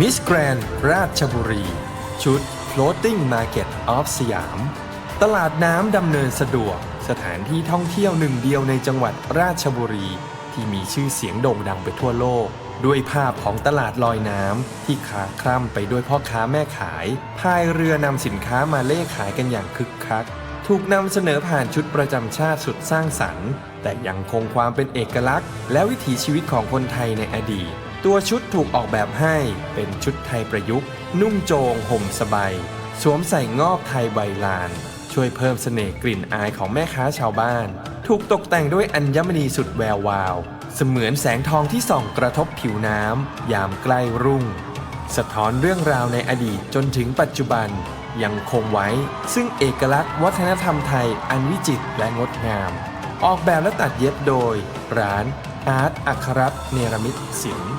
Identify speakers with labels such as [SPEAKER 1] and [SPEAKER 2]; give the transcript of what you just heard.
[SPEAKER 1] Miss Grand ราชบุรี ชุด Floating Market of สยาม ตลาดน้ำดำเนินสะดวก สถานที่ท่องเที่ยวหนึ่งเดียวในจังหวัดราชบุรี ที่มีชื่อเสียงโด่งดังไปทั่วโลก ด้วยภาพของตลาดลอยน้ำที่คาคล่ำไปด้วยพ่อค้าแม่ขาย พายเรือนำสินค้ามาเล่ขายกันอย่างคึกคัก ถูกนำเสนอผ่านชุดประจำชาติสุดสร้างสรรค์ แต่ยังคงความเป็นเอกลักษณ์ และวิถีชีวิตของคนไทยในอดีต ตัวชุดถูกออกแบบให้เป็นชุดไทยประยุกต์ นุ่งโจงห่มสบายสวมใส่งอกไทยใบลาน ช่วยเพิ่มเสน่ห์กลิ่นอายของแม่ค้าชาวบ้าน ถูกตกแต่งด้วยอัญมณีสุดแวววาว เสมือนแสงทองที่ส่องกระทบผิวน้ำยามใกล้รุ่ง สะท้อนเรื่องราวในอดีตจนถึงปัจจุบัน ยังคงไว้ซึ่งเอกลักษณ์วัฒนธรรมไทยอันวิจิตรและงดงาม ออกแบบและตัดเย็บโดย ร้าน อาร์ตอัครรัเนรมิตศิลป์